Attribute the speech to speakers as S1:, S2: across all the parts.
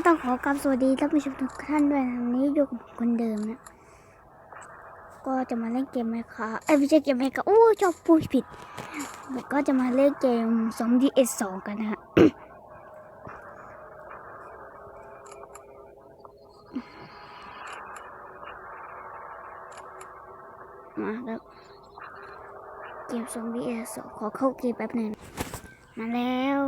S1: ก็ต้องขอกราบสวัสดีท่านผู้ชมทุกท่านด้วยนะวันนี้อยู่กับคนเดิมนะ ก็จะมาเล่นเกมไหมคะเอ้ยไม่ใช่เกมไหมคะอู้ชอบพูดผิดแล้วก็จะมาเล่นเกมซอมบี้เอสองกันนะฮะมาแล้วเกมซอมบี้เอสองขอเข้าเกมแป๊บหนึ่งมาแล้ว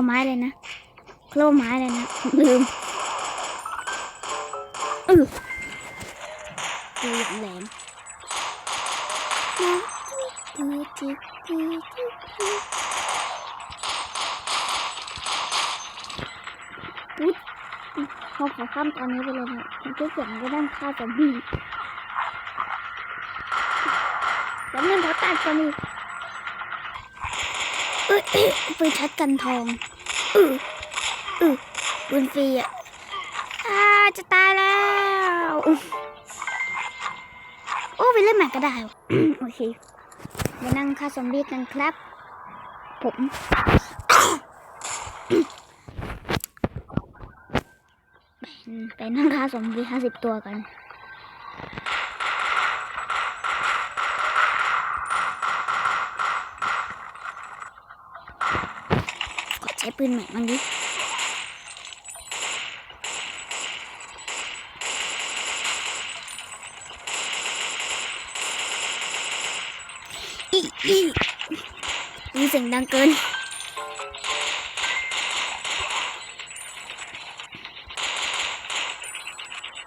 S1: เอาไม้เลยนะโคลไม้เลยนะผมลืมอือดูอย่างแหลมอุ๊ยเขาขอข้ามตอนนี้ไปเลยนะผมจะเสียงก็ด้านข้าวซอมบี้แล้วมันเขาตัดกันอีกเอ้ยเอ้ย ปืนชัดกันทองอืออือปืนฟรีอะอ่าจะตายแล้ว โอ้ไปเล่นแมกก็ได้ โอเคไปนั่งฆ่าซอมบี้กันครับ ผมไปไปนั่งฆ่าซอมบี้ห้าสิบตัวกัน ใช้ปืนใหม่บ้างดิอีอีมีเสียงดังเกิน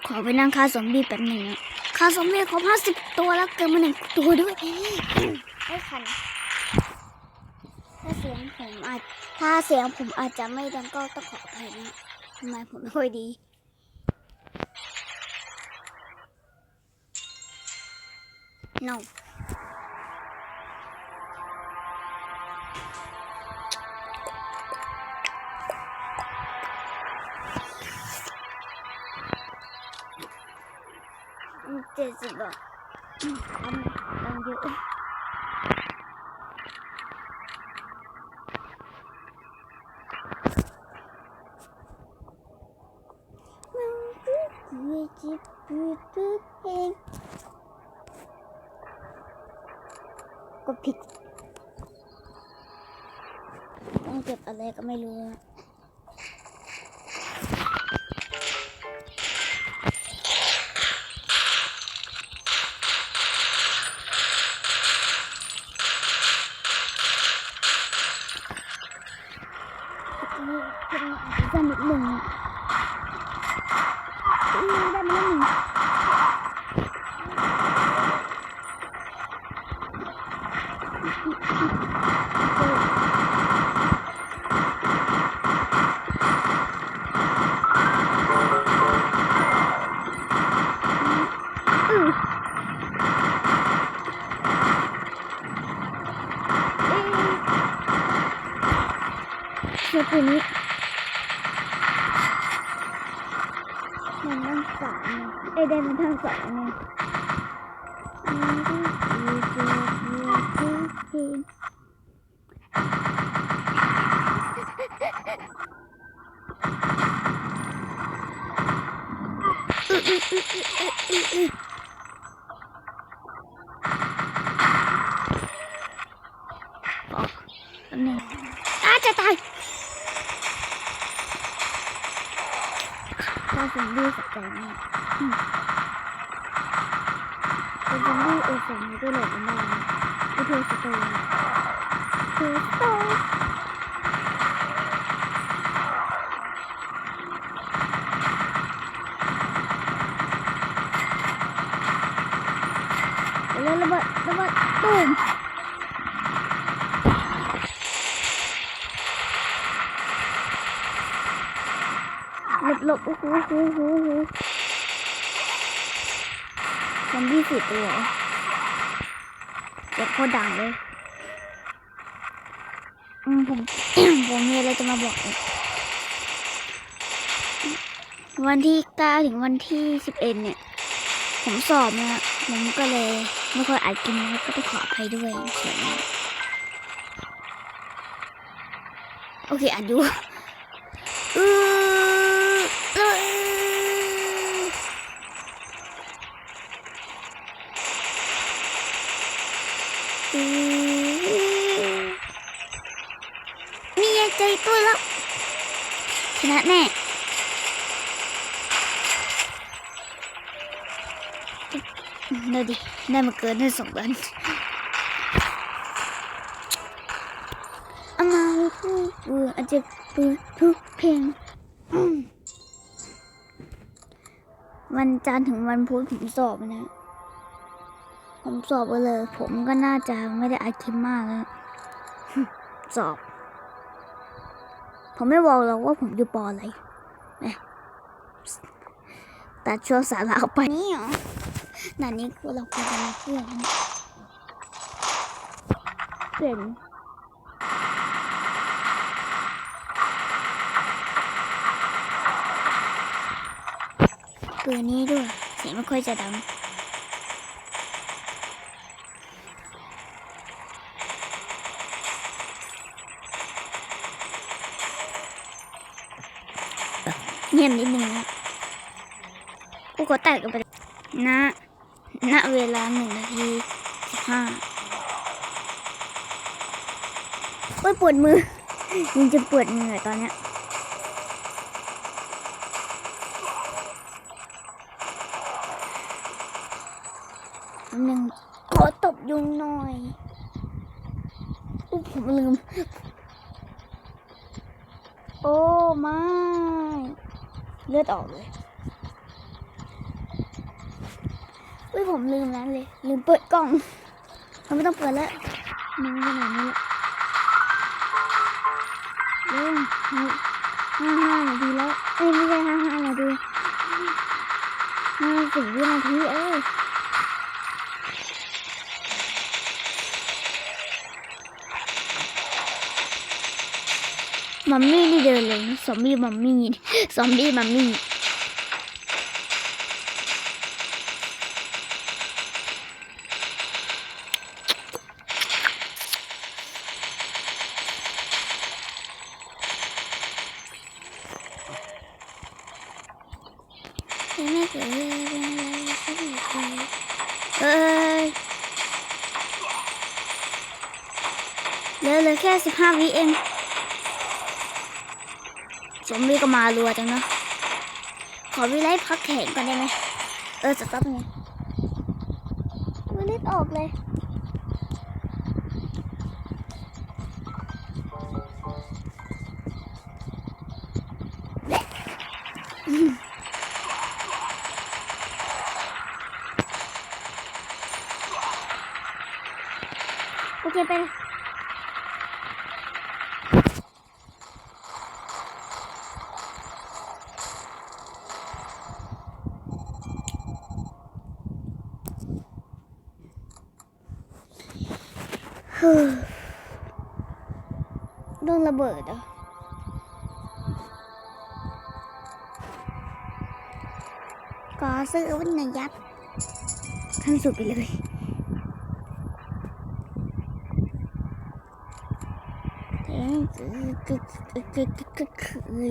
S1: ขอไปนั่งค่าซอมบี้แป๊บหนึ่งอะค่าซอมบี้ครบห้าสิบตัวแล้วเกินมาหนึ่งตัวด้วยไม่คันถ้าเสียงผมอาจ ถ้าเสียงผมอาจจะไม่ดังก็ต้องขออภัยนะทำไมผมไม่ค่อยดีน้ no ก็ผิด ต้องเก็บอะไรก็ไม่รู้อะจะจะนิดหนึ่งอืมได้มาแล้วหนึ่ง อือเอ๊ะเสื้อตัวนี้มันตั้งสามเนี่ยเอ้ยได้มันทั้งส องเนี่ยอันนี้อาจะตายถ้าซอมบี้สักใจมากอืมเป็นซอมบี้เอฟเฟกต์นี้ก็โหลดมันได้นะก็เทสโตร์เทสโตร์ ไปเลยระเบิดระเบิดตูมหลบหลบโอ้โหโอ้โหโอ้โหซอมบี้สี่ตัวเจ็บโคตรดังเลย อืมผมผมมีอะไรจะมาบอกอีกวันที่เก้าถึงวันที่สิบเอ็ดเนี่ย ผมสอบนะผมก็เลย ไม่ค่อยอัดกินนะก็ต้องขออภัยด้วยโอเคอัดอยู่ ได้มาเกินได้สองวันเอามาพูดเบื่อาจจะเบื่อทุกเพลงวันจันทร์ถึงวันพุธผมสอบนะ ผมสอบไปเลย ผมก็น่าจะไม่ได้อาคิมมากแล้วสอบ ผมไม่บอกหรอกว่าผมอยู่ปออะไรนะตัดช่วงสาระออกไปนี่เหรอ ด่านนี้คือเราควรจะมีเพื่อนเปลี่ยนปืนนี้ด้วยเสียงไม่ค่อยจะดังเงียบนิดนึงนะกูขอแตกกันไปนะ ณเวลาหนึ่งนาทีสิบห้าโอ้ยปวดมือยังจะปวดมือเลยตอนเนี้ยหนึ่งขอตบยุงหน่อยอุ๊ผมลืม โอ้ไม่ เลือดออกเลย อุ้ยผมลืมแล้วเลย ลืมเปิดกล่องเราไม่ต้องเปิดแล้วมันขนาดนี้เร็วห้าห้านาทีแล้วเอ้ยไม่ใช่ห้าห้านาทีห้าสิบวินาทีเอ้ยมัมมี่นี่เดินเลยซอมบี้มัมมี่ซอมบี้มัมมี่ ยังไม่เกิดเรื่องอะไรสักอย่างเลย เอ้ยเหลือเหลือแค่สิบห้าวิเองสมบีก็มารัวจังเนาะขอวิไลพักแขนก่อนได้ไหมเออสต๊อปไง โดนระเบิดอะก็ซื้อวันนยับขั้นสุดไปเลยเอ๊ะคือคือคือคือคือคือ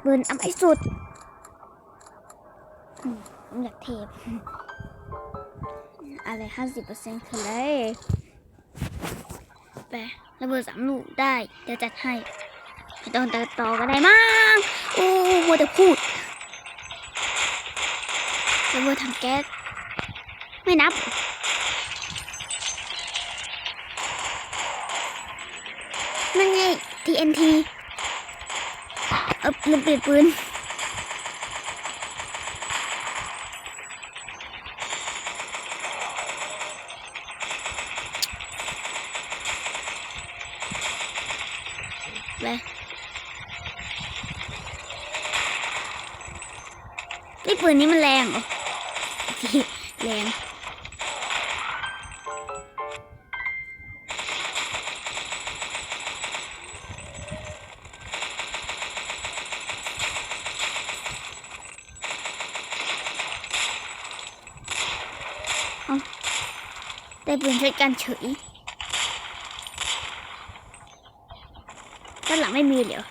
S1: เบิร์นอาให้สุดอืม ผมอยากเทปอะไรห้าสิบเปอร์เซ็นต์คือเลยไประเบิดสามลูกได้ เดี๋ยวจัดให้ไม่ต้องตัดต่อก็ได้มั้งโอ้โมแต่พูดระเบิดถังแก๊สไม่นับนั่นไง TNT เออลืมเปลี่ยนปืน เลยไอ้ปืนนี้มันแรงเหรอแรงได้ปืนช็อตกันเฉย ด้านหลังไม่มีเหรอ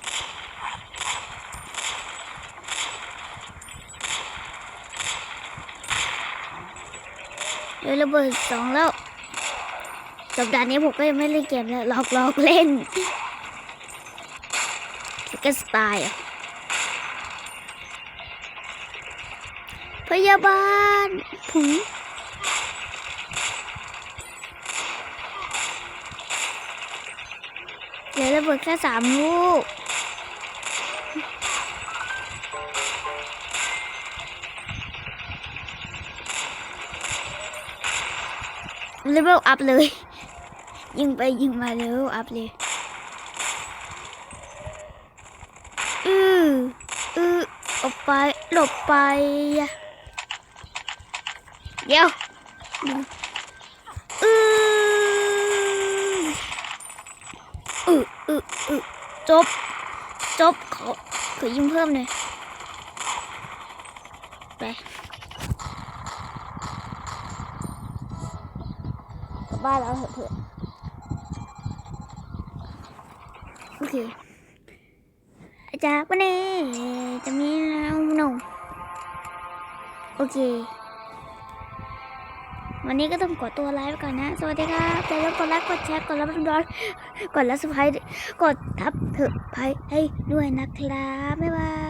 S1: เดี๋ยวระเบิดสองแล้วสัปดาห์นี้ผมก็ยังไม่เล่นเกมแล้วหลอกหลอกเล่นก็สไตล์พยาบาลผง เหลือระเบิดแค่สามลูกเลเวลอัพเลย ยิงไปยิงมาเลเวลอัพเลยอืออือออกไปหลบไปเดี๋ยวอือ อืออืออือจบ จบขอขอยิงเพิ่มหน่อยไปบ้านแล้วเถอะเถอะโอเคจากวันนี้จะมีน้องหนุ่มโอเค วันนี้ก็ต้องกดตัวไลฟ์ไปก่อนนะ สวัสดีครับอย่าลืมกดไลค์กดแชร์กดรับร้อนกดแล้วสไครต์กดทับเถอะไพให้ด้วยนะครับบ๊ายบาย